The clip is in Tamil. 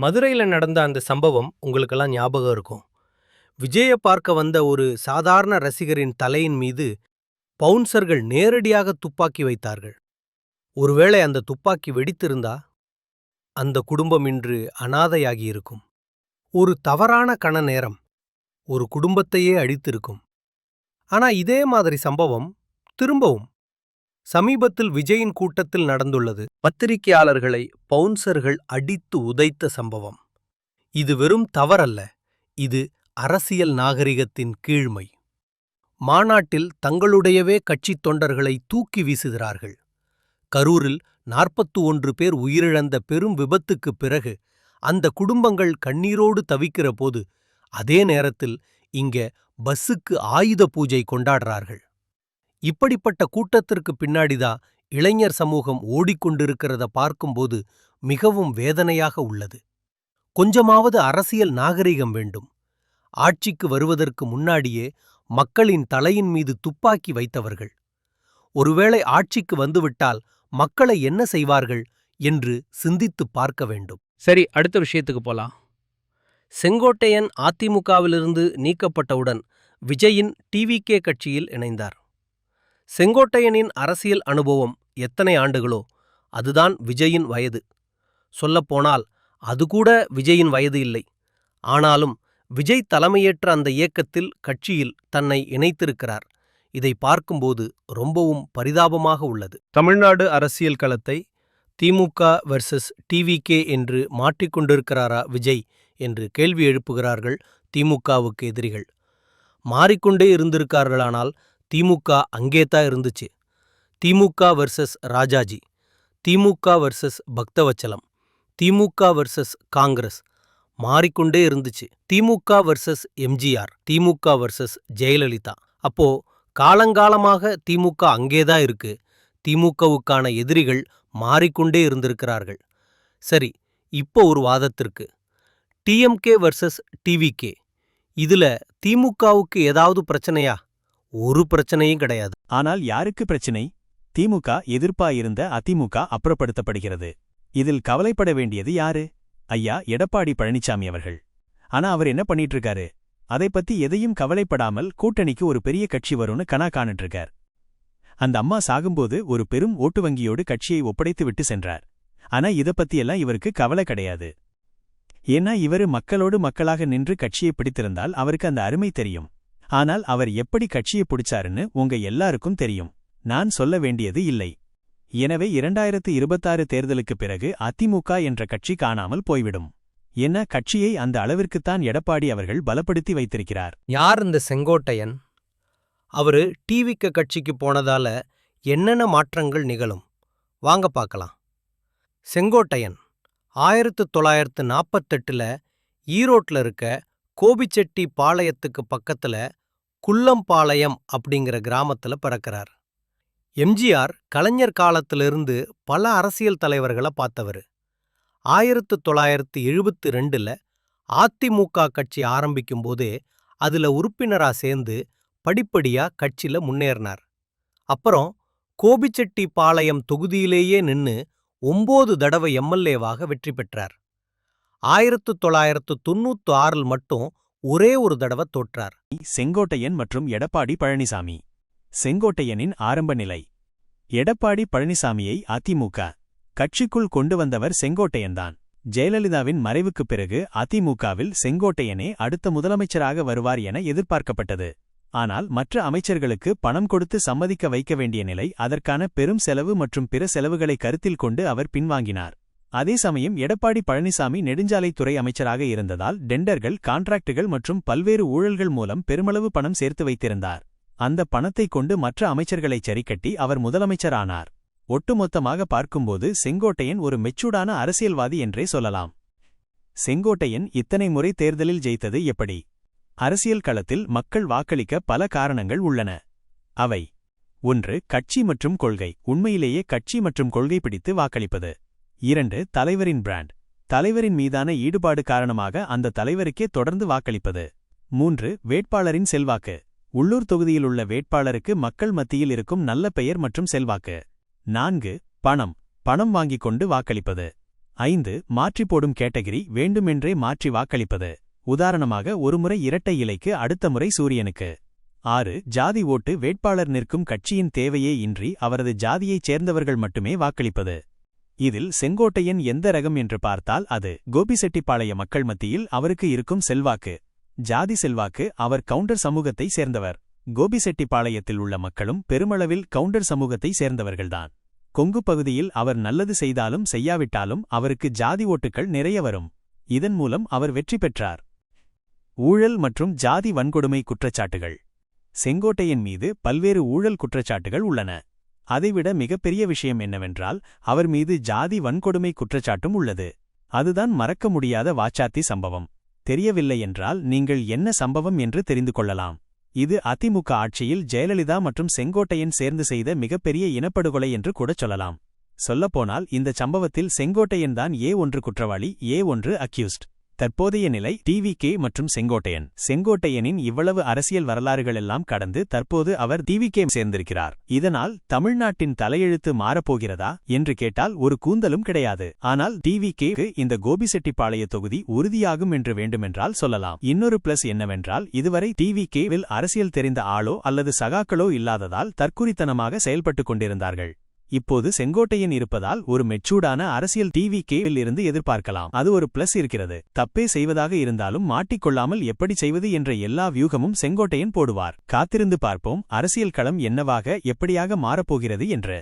மதுரையில நடந்த அந்த சம்பவம் உங்களுக்கெல்லாம் ஞாபகம் இருக்கும். விஜயை பார்க்க வந்த ஒரு சாதாரண ரசிகரின் தலையின் மீது பவுன்சர்கள் நேரடியாக துப்பாக்கி வைத்தார்கள். ஒருவேளை அந்த துப்பாக்கி வெடித்திருந்தா அந்த குடும்பம் இன்று அனாதையாகியிருக்கும். ஒரு தவறான கண நேரம் ஒரு குடும்பத்தையே அழித்திருக்கும். ஆனா இதே மாதிரி சம்பவம் திரும்பவும் சமீபத்தில் விஜயின் கூட்டத்தில் நடந்துள்ளது. பத்திரிகையாளர்களை பவுன்சர்கள் அடித்து உதைத்த சம்பவம். இது வெறும் தவறல்ல இது அரசியல் நாகரிகத்தின் கீழ்மை. மாநாட்டில் தங்களுடையவே கட்சித் தொண்டர்களை தூக்கி வீசுகிறார்கள். கரூரில் நாற்பத்து ஒன்று பேர் உயிரிழந்த பெரும் விபத்துக்குப் பிறகு அந்த குடும்பங்கள் கண்ணீரோடு தவிக்கிற போது அதே நேரத்தில் இங்க பஸ்ஸுக்கு ஆயுத பூஜை கொண்டாடுறார்கள். இப்படிப்பட்ட கூட்டத்திற்கு பின்னாடிதான் இளைஞர் சமூகம் ஓடிக்கொண்டிருக்கிறத பார்க்கும்போது மிகவும் வேதனையாக உள்ளது. கொஞ்சமாவது அரசியல் நாகரிகம் வேண்டும். ஆட்சிக்கு வருவதற்கு முன்னாடியே மக்களின் தலையின் மீது துப்பாக்கி வைத்தவர்கள். ஒருவேளை ஆட்சிக்கு வந்துவிட்டால் மக்களை என்ன செய்வார்கள் என்று சிந்தித்துப் பார்க்க வேண்டும். சரி அடுத்த விஷயத்துக்கு போலாம். செங்கோட்டையன் அதிமுகவிலிருந்து நீக்கப்பட்டவுடன் விஜயின் டிவிகே கட்சியில் இணைந்தார். செங்கோட்டையனின் அரசியல் அனுபவம் எத்தனை ஆண்டுகளோ அதுதான் விஜயின் வயது. சொல்லப்போனால் அதுகூட விஜயின் வயது இல்லை. ஆனாலும் விஜய் தலைமையேற்ற அந்த இயக்கத்தில் கட்சியில் தன்னை இணைத்திருக்கிறார். இதை பார்க்கும்போது ரொம்பவும் பரிதாபமாக உள்ளது. தமிழ்நாடு அரசியல் களத்தை திமுக வெர்சஸ் டிவிகே என்று மாற்றிக்கொண்டிருக்கிறாரா விஜய் என்று கேள்வி எழுப்புகிறார்கள் திமுகவுக்கு எதிரிகள். மாறிக்கொண்டே இருந்திருக்கார்களானால் திமுக அங்கேதான் இருந்துச்சு. DMK versus Rajaji DMK versus Bhaktavatsalam DMK versus Congress மாறிக்கொண்டே இருந்துச்சு. திமுக வெர்சஸ் எம்ஜிஆர் திமுக வர்சஸ் ஜெயலலிதா அப்போ காலங்காலமாக திமுக அங்கேதான் இருக்கு. திமுகவுக்கான எதிரிகள் மாறிக்கொண்டே இருந்திருக்கிறார்கள். சரி இப்போ ஒரு வாதத்திற்கு டிஎம்கே வர்சஸ் டிவிகே இதுல திமுகவுக்கு ஏதாவது பிரச்சனையா ஒரு பிரச்சனையும் கிடையாது. ஆனால் யாருக்கு பிரச்சினை? திமுக எதிர்ப்பாயிருந்த அதிமுக அப்புறப்படுத்தப்படுகிறது. இதில் கவலைப்பட வேண்டியது யாரு? ஐயா எடப்பாடி பழனிசாமி அவர்கள். ஆனா அவர் என்ன பண்ணிட்டு இருக்காரு அதை பத்தி எதையும் கவலைப்படாமல் கூட்டணிக்கு ஒரு பெரிய கட்சி வரும்னு கனா காணிட்டு இருக்கார் அந்த அம்மா சாகும்போது ஒரு பெரும் ஓட்டு வங்கியோடு கட்சியை ஒப்படைத்து விட்டு சென்றார். ஆனா இத பத்தியெல்லாம் இவருக்கு கவலை கிடையாது. ஏன்னா இவரு மக்களோடு மக்களாக நின்று கட்சியை பிடித்திருந்தால் அவருக்கு அந்த அருமை தெரியும். ஆனால் அவர் எப்படி கட்சியை பிடிச்சாருன்னு உங்க எல்லாருக்கும் தெரியும். நான் சொல்ல வேண்டியது இல்லை. எனவே இரண்டாயிரத்து இருபத்தாறு தேர்தலுக்குப் பிறகு அதிமுக என்ற கட்சி காணாமல் போய்விடும். என்ன கட்சியை அந்த அளவிற்குத்தான் எடப்பாடி அவர்கள் பலப்படுத்தி வைத்திருக்கிறார்? யார் இந்த செங்கோட்டையன்? அவரு டிவிக்க கட்சிக்கு போனதால என்னென்ன மாற்றங்கள் நிகழும்? வாங்க பார்க்கலாம். செங்கோட்டையன் ஆயிரத்து தொள்ளாயிரத்து நாற்பத்தெட்டில் ஈரோட்ல இருக்க கோபிச்செட்டி பாளையத்துக்கு பக்கத்துல குள்ளம்பாளையம் அப்படிங்கிற கிராமத்துல பிறக்கிறார். எம்ஜிஆர் கலைஞர் காலத்திலிருந்து பல அரசியல் தலைவர்களை பார்த்தவர். ஆயிரத்து தொள்ளாயிரத்து எழுபத்து ரெண்டுல அதிமுக கட்சி ஆரம்பிக்கும் போதே அதுல உறுப்பினரா சேர்ந்து படிப்படியா கட்சில முன்னேறினார். அப்புறம் கோபிச்செட்டி பாளையம் தொகுதியிலேயே நின்னு ஒன்பது தடவை எம்எல்ஏவாக வெற்றி பெற்றார். ஆயிரத்து தொள்ளாயிரத்து தொண்ணூத்து ஆறில் மட்டும் ஒரே ஒரு தடவை தோற்றார். செங்கோட்டையன் மற்றும் எடப்பாடி பழனிசாமி. செங்கோட்டையனின் ஆரம்ப நிலை. எடப்பாடி பழனிசாமியை அதிமுக. கட்சிக்குள் கொண்டு வந்தவர் செங்கோட்டையன்தான். ஜெயலலிதாவின் மறைவுக்குப் பிறகு அதிமுகவில் செங்கோட்டையனே அடுத்த முதலமைச்சராக வருவார் என எதிர்பார்க்கப்பட்டது. ஆனால் மற்ற அமைச்சர்களுக்கு பணம் கொடுத்து சம்மதிக்க வைக்க வேண்டிய நிலை அதற்கான பெரும் செலவு மற்றும் பிற செலவுகளை கருத்தில் கொண்டு அவர் பின்வாங்கினார். அதே சமயம் எடப்பாடி பழனிசாமி நெடுஞ்சாலைத்துறை அமைச்சராக இருந்ததால் டெண்டர்கள் கான்ட்ராக்டுகள் மற்றும் பல்வேறு ஊழல்கள் மூலம் பெருமளவு பணம் சேர்த்து வைத்திருந்தார். அந்த பணத்தைக் கொண்டு மற்ற அமைச்சர்களைச் சரிக்கட்டி அவர் முதலமைச்சரானார் ஒட்டுமொத்தமாக பார்க்கும்போது செங்கோட்டையன் ஒரு மெச்சூடான அரசியல்வாதி என்றே சொல்லலாம். செங்கோட்டையன் இத்தனை முறை தேர்தலில் ஜெயித்தது எப்படி? அரசியல் களத்தில் மக்கள் வாக்களிக்க பல காரணங்கள் உள்ளன. அவை ஒன்று கட்சி மற்றும் கொள்கை. உண்மையிலேயே கட்சி மற்றும் கொள்கை பிடித்து வாக்களிப்பது. இரண்டு தலைவரின் பிராண்ட் தலைவரின் மீதான ஈடுபாடு காரணமாக அந்த தலைவருக்கே தொடர்ந்து வாக்களிப்பது. மூன்று வேட்பாளரின் செல்வாக்கு. உள்ளூர் தொகுதியிலுள்ள வேட்பாளருக்கு மக்கள் மத்தியில் இருக்கும் நல்ல பெயர் மற்றும் செல்வாக்கு. நான்கு பணம். பணம் வாங்கிக் கொண்டு வாக்களிப்பது. ஐந்து மாற்றி போடும் கேட்டகிரி வேண்டுமென்றே மாற்றி வாக்களிப்பது. உதாரணமாக ஒருமுறை இரட்டை இலைக்கு அடுத்த முறை சூரியனுக்கு. ஆறு ஜாதி ஓட்டு வேட்பாளர் நிற்கும் கட்சியின் தேவையே இன்றி அவரது ஜாதியைச் சேர்ந்தவர்கள் மட்டுமே வாக்களிப்பது. இதில் செங்கோட்டையன் எந்த ரகம் என்று பார்த்தால் அது கோபிசெட்டிப்பாளைய மக்கள் மத்தியில் அவருக்கு இருக்கும் செல்வாக்கு. ஜாதி செல்வாக்கு அவர் கவுண்டர் சமூகத்தை சேர்ந்தவர். கோபிசெட்டிப்பாளையத்தில் உள்ள மக்களும் பெருமளவில் கவுண்டர் சமூகத்தை சேர்ந்தவர்கள்தான். கொங்கு பகுதியில் அவர் நல்லது செய்தாலும் செய்யாவிட்டாலும் அவருக்கு ஜாதி ஓட்டுக்கள் நிறைய வரும். இதன் மூலம் அவர் வெற்றி பெற்றார். ஊழல் மற்றும் ஜாதி வன்கொடுமை குற்றச்சாட்டுகள். செங்கோட்டையன் மீது பல்வேறு ஊழல் குற்றச்சாட்டுகள் உள்ளன. அதைவிட மிகப்பெரிய விஷயம் என்னவென்றால் அவர் மீது ஜாதி வன்கொடுமை குற்றச்சாட்டும் உள்ளது. அதுதான் மறக்க முடியாத வாச்சாத்தி சம்பவம். தெரியவில்லை என்றால் நீங்கள் என்ன சம்பவம் என்று தெரிந்து கொள்ளலாம். இது அதிமுக ஆட்சியில் ஜெயலலிதா மற்றும் செங்கோட்டையன் சேர்ந்து செய்த மிகப்பெரிய இனப்படுகொலை என்று கூட சொல்லலாம். சொல்லப்போனால் இந்த சம்பவத்தில் செங்கோட்டையன் தான் ஏ ஒன்று குற்றவாளி ஏ ஒன்று அக்யூஸ்ட். தற்போதைய நிலை டிவிகே மற்றும் செங்கோட்டையன். செங்கோட்டையனின் இவ்வளவு அரசியல் வரலாறுகளெல்லாம் கடந்து தற்போது அவர் டிவிகே சேர்ந்திருக்கிறார். இதனால் தமிழ்நாட்டின் தலையெழுத்து மாறப்போகிறதா என்று கேட்டால் ஒரு கூந்தலும் கிடையாது. ஆனால் டிவிகேக்கு இந்த கோபிசெட்டிப்பாளைய தொகுதி உறுதியாகும் என்று வேண்டுமென்றால் சொல்லலாம். இன்னொரு பிளஸ் என்னவென்றால் இதுவரை டிவிகேவில் அரசியல் தெரிந்த ஆளோ அல்லது சகாக்களோ இல்லாததால் தற்குறித்தனமாக செயல்பட்டுக் கொண்டிருந்தார்கள். இப்போது செங்கோட்டையன் இருப்பதால் ஒரு மெச்சூடான அரசியல் டிவி கேவில் இருந்து எதிர்பார்க்கலாம். அது ஒரு பிளஸ் இருக்கிறது. தப்பே செய்வதாக இருந்தாலும் மாட்டிக்கொள்ளாமல் எப்படி செய்வது என்ற எல்லா வியூகமும் செங்கோட்டையன் போடுவார். காத்திருந்து பார்ப்போம். அரசியல் களம் என்னவாக எப்படியாக மாறப்போகிறது என்று.